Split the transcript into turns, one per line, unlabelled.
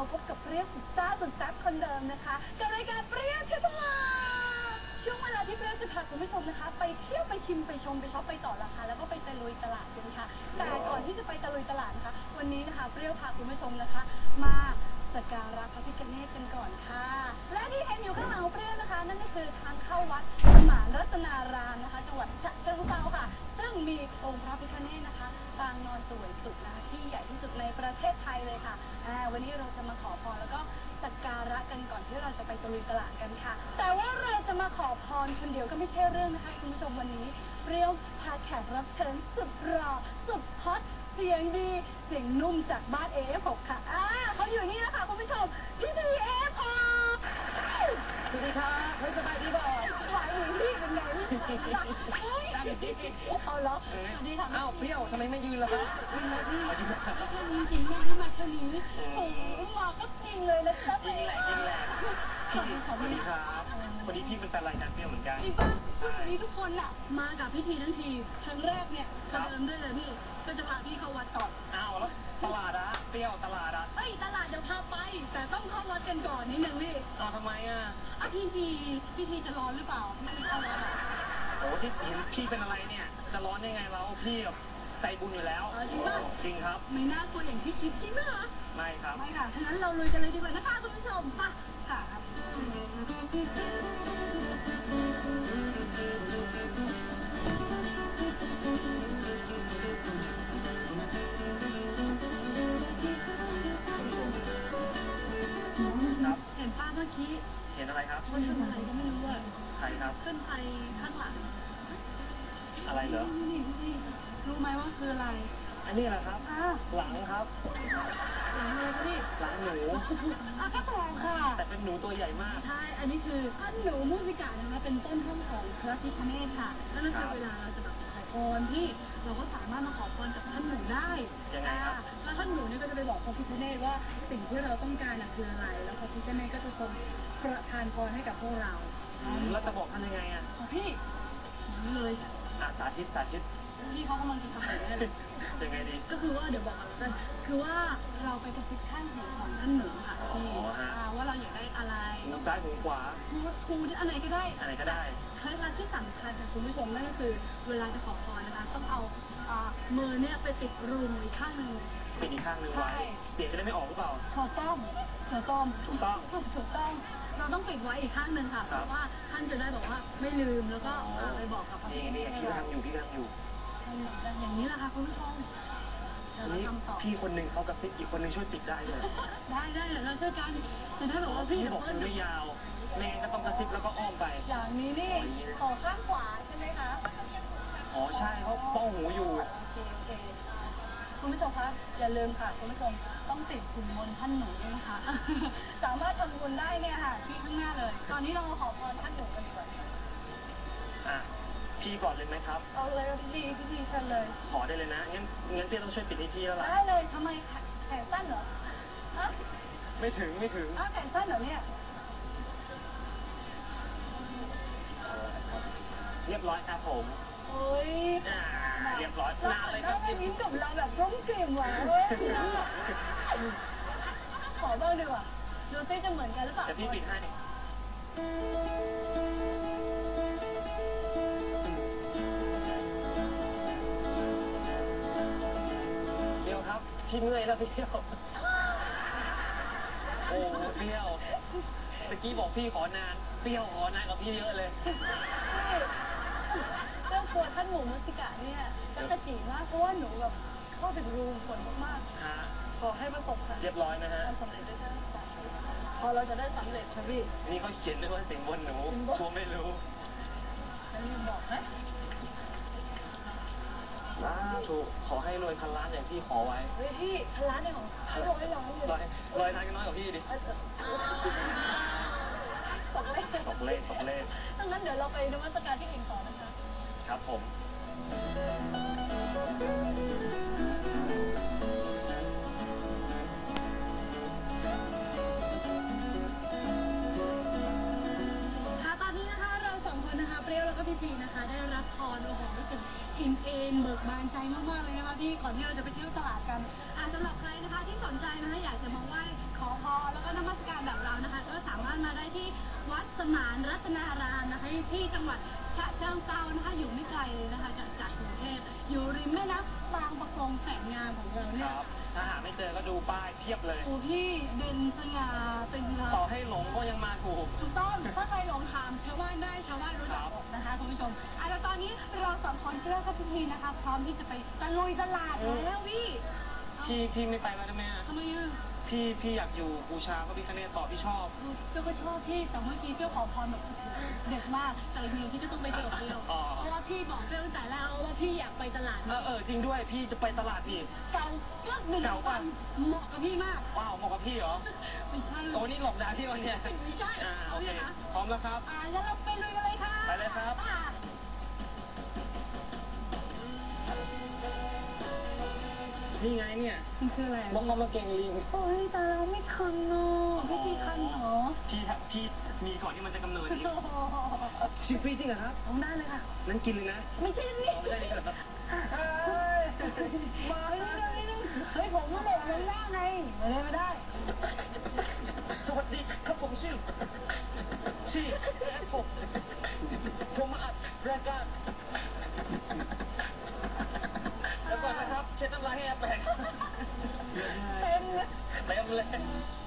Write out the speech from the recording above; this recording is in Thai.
มาพบกับเปรี้ยวสุดซ่าสุดแซ่บคนเดิมนะคะกับรายการเปรี้ยวเที่ยวตลาช่วงเวลาที่เปรี้ยวจะพาคุณผู้ชมนะคะ ไปเที่ยวไปชิมไปชมไปช็อปไปต่อราคาแล้วก็ไปตะลุยตลาดกันค่ะแต่ก่อนที่จะไปตะลุยตลาดนะคะวันนี้นะคะเปรี้ยวพาคุณผู้ชมนะคะ มาสักการะพระพิฆเนศกันก่อนค่ะ และที่เห็นอยู่ข้างหลังของเปรี้ยวนะคะ นั่นก็คือทางเข้าวัดสมานรัตนารามนะคะ จังหวัดฉะเชิงเทราค่ะ ซึ่งมีองค์พระพิฆเนศนะคะปางนอนสวยสุดนะคะที่ใหญ่ ยตลาดกันค่ะ แต่ว่าเราจะมาขอพรคนเดียวก็ไม่ใช่เรื่องนะคะคุณผู้ชมวันนี้เปรี้ยวพาแขกรับเชิญสุดหล่อสุดฮอตเสียงดีเสียงนุ่มจากบ้าน AF6 ค่ะอ่าเขาอยู่นี่นะคะคุณผู้ชมพี่ที AF6
สวัสดีครับเฮ้ยสบายดีบ่า
ไหวพี่เป็นไงพี่เฮ้ย
ได้ดี
เอาเหรอสวัสดีค่ะ
อ้าวเปรี้ยวทำไมไม่ยืนล่ะครับ
ยืนเลยพี่
เอายืน
แค่นี้จริงๆไม่มาแค่นี้โอ้โหมาก็จริงเลยนะจ๊ะ
จริงแหละจริง ส
คุ
วัส
ณ
ดีครับพอดีพี่เป็นแฟนรายการเปรี้ยวเหมือนกัน
จริงป่ะวันนี้ทุกคนอะ มากับพิธีทั้งทีครั้งแรกเนี่ย
ครั
ประ
บ
เดิมด้วยเลยพี่ ก็จะพาพี่เข้าวัดก่อน
อ้าวแล้วตลาดอะเปรี้ยวตลาดอะ
เอ้ยตลาดเดี๋ยวพาไป แต่ต้องเข้าวัดกันก่อนนิดนึงพี่
อ้าวทำไมอะ
อะพี่ทีพี่ทีจะร้อนหรือเปล่าพี่ทีเข้าวัดอะ
โอ้ที่เห็นพี่เป็นอะไรเนี่ย จะร้อนได้ไงเราพี่แบบ ใจบุญอยู่แล้ว
เออจริงป่ะ
จริงครับ
ไม่น่ากลัวอย่างที่คิดใช่ไหมคะ
ไม่ครับ
ไม่ค่ะทั้างนั้นเราลุยกันเลยดีกว่านะคะคุณผู้ชมป่ะค่ะ
ครับ
เห็นป้าเมื่อกี้
เห็นอะไรครับ
เขาทำอะไรก็ไม่รู้อะ
ใครครับ
ขึ้นไปข้างหลัง
อะไรเหรอ
นี่นี่รู้ไหมว่าคืออะไร
อันนี้แหละครับ
อ่า
หลังครับ
หลังอะไรคะพี่
หลังหนู
อะก็ตองค่ะ
แต่เป็นหนูตัวใหญ่มาก
ใช่ อันนี้คือท่านหนูมูสิกานะคะเป็นต้นห้องของพระพิฆเนศค่ะนั่นก็คือเวลาเราจะแบบขอพรที่เราก็สามารถมาขอพรกับท่านหนูได้
ยังไงครับ
อ่าแล้วท่านหนูเนี่ยก็จะไปบอกพระพิฆเนศว่าสิ่งที่เราต้องการน่ะคืออะไร แล้วพระพิฆเนศก็จะทรงประทานพรให้กับพวกเรา
อืมแล้วจะบอกท่านยังไงอะ
ของพี่อย่างนี้เลย
อะสาธิตสาธิต
พี่เขากำลังจะทำแบบนี้เลย
ยังไงดี
ก็คือว่าเดี๋ยวบอกก่อนแล้วกันคือว่าเราไปกระซิบข้างหูของท่านหนูค่ะพี่
อ๋อฮะ
อ่าว่าเราอยากได้อะไร
หูซ้ายหูขวา
ทูทูอันไหนก็ได้
อะไรก็ได้
เคล็ดลับที่สำคัญค่ะคุณผู้ชมนั่นก็คือ เวลาจะขอพรนะคะ ต้องเอาอ่ามือเนี่ยไปปิดรูหูอีกข้างหนึ่ง
เป็นอีกข้างหนึ่ง
ใช่
ไว้เสียงจะได้ไม่ออกหรือเปล่า
ถูกต้องถูกต้อง
ถูกต้อง
ถูก ต้องเราต้องปิดไว้อีกข้างหนึ่งค่ะ
ครั
เพ
บ
ราะว่าท่านจะได้บอกว่าไม่ลืมแล้วก็
อ๋อ
อ่าไปบอกกับพระ
นี่นี่พี่ก็ทำอยู่พี่ก็ทำอยู่
อย่างนี้แหละค่ะคุณผู้ชมเดี๋ยวเรา
นี่
ทำต่อ
พี่คนหนึ่งเขากระซิบอีกคนหนึ่งช่วยปิดได้เลย
ได้ได้เดี๋ยวเราช่วยกันจะได้แบบว่าพี่
พี่
เดี๋ยว
บอก
เปิ้ล
มือไม่ยาวแม่งั้นก็ต้องกระซิบแล้วก็อ้อมไป
อย่างนี้นี่ขอข้างขวาใช่ไหมคะ
อ๋อใช่เขาป้องหูอยู่
โอเคโอเค คุณผู้ชมคะอย่าลืมค่ะคุณผู้ชมต้องติดสินบนท่านหนูด้วยนะคะ สามารถทำบุญได้เนี่ยค่ะ ที่ข้างหน้าเลย ตอนนี้เรามาขอพรท่านหนูกันดีกว่า
อะพี่ก่อนเลยไหมครับ
เอาเลยพิธีพิธีเชิญเลย
ขอได้เลยนะงั้นงั้นพี่ต้องช่วยปิดให้พี่แล้วล่ะ
ได้เลยทำไมแขนสั้นเหรอฮะ
ไม่ถึงไม่ถึง
อ้าวแขนสั้นเหรอเนี่ย
เรียบร้อยครับผม
โอ้ย
อ่า เรียบร้อย
เรา
ลาเลยครับ
ได้ยิ้มกับเราแบบรุ่มกลิ่มหวานเว้ยขอบ้างดีกว่าดูซิจะเหมือนกันหรือเปล่า
เดี๋ยวพี่ปิดให้นี่เดี๋ยวครับพี่เมื่อยแล้วเปรี้ยว โอ้เปรี้ยวตะกี้บอกพี่ขอนาน เปรี้ยวขอนานกว่าพี่เยอะเลย
เรื่องกลัวท่าน หมูมุสิกะเนี่ยจักระจีมากเพราะว่าหนูแบบเข้าถึงรูมฝนมาก
ฮะ
ๆขอให้ประสบความ
เรียบร้อยนะฮะ
สำเร็จด้วยกันพอเราจะได้สำเร็จค่ะพี่
นี่เขาเขียนด้วยว่าเสียงบนหนูชัวร์ไม่รู้
แล้วลืมบอกนะ
สาธุขอให้รวยพันล้านอย่างที่ขอไว้
เฮ้ยพี่พันล้านในของร้อยล้านเลย
รอยรอยทางกันน้อยกว่าพี่ดิ
เออเออตกเลข
ตกเลขตกเลข
ดังนั้นเดี๋ยวเราไปนมัสการที่อื่นต่อนะคะ
ครับผม
ค่ะตอนนี้นะคะเราสองคนนะคะเปรี้ยวแล้วก็พี่พีนะคะ ได้รับพรโอ้โหรู้สึกอิ่มเอมเบิกบานใจมากๆเลยนะคะพี่ก่อนที่เราจะไปเที่ยวตลาดกันอะสำหรับใครนะคะที่สนใจนะคะอยากจะมาไหว้ขอพรแล้ว
ก็
นมัสการแบบเรานะคะ ก็สามารถมาได้ที่วัดสมานรัตนารามนะคะที่จังหวัดฉะเชิงเซานะคะางานของเราเนี่ยรั
ถ้าหาไม่เจอก็ดูป้ายเพียบเลย
โอ้พี่เด่นสง่าเป็นเต่
อให้หลงก็ยังมาถูก
ถูกต้องถ้าใครหลงทามชาวบ้านได้ชาวบ้านรู้จักนะคะคุณผู้ชมอาจจะตอนนี้เราสองคนเลิกกันทุกทีนะคะ พร้อมที่จะไปตะลุยตลาดแล้วพี่
พี่พี่ไม่ไปแล้วนะแม่
ทำไมอะ
พี่พี่อยากอยู่บูชาพระพิฆเนศต่อพี่ชอบ
เปรี้ยวก็ชอบพี่แต่เมื่อกี้เปรี้ยวขอพรแบบโอ้โหเด็ดมาก แต่ละทีที่ก็ต้องไปเจอกับเปรี้ยว
อ๋อ
เพราะว่าพี่บอกเปรี้ยวตั้งแต่แรกแล้วว่าพี่อยากไปตลาด
เออเออจริงด้วยพี่จะไปตลาดพี่
เก่าเลือกหนึ่ง
เก่าป่ะ
เหมาะกับพี่มาก
ว้าวเหมาะกับพี่เหรอ
ไม่ใช่
โอ้นี่หลอกด่าพี่วะเนี่ย
ไม่ใช่
อ่าโอ
เอา
เค
เลยนะ
พร้อมแล้วครับ
อ่างั้นเราไปลุยกันเลยค่ะ
ไปเลยครับะ นี่ไงเนี่ย
มันคืออะไร
บอกเขามาเก่งลิง
โอ้ยแต่เราไม่ทันเนาะพี่พี่ทันเหรอ
พี่ทพี่มีก่อนที่มันจะกำเนิดอีก
โอ้โห
ชิมฟรีจริงเหรอครับ
เอาได้เลยค่ะ
นั้นกินเลยนะ
ไม่ใช่นี่
อ๋อไม่ได้นี่เหรอเฮ้ยมา
เฮ้ยเดี๋ยวนิดนึงเฮ้ยผมก็บอกเลยว่าไงไม่ได้ไม่ได้
สวัสดีครับผมชื่อชื่อแอดผมผมมาอัดรายการ แล้วก่อ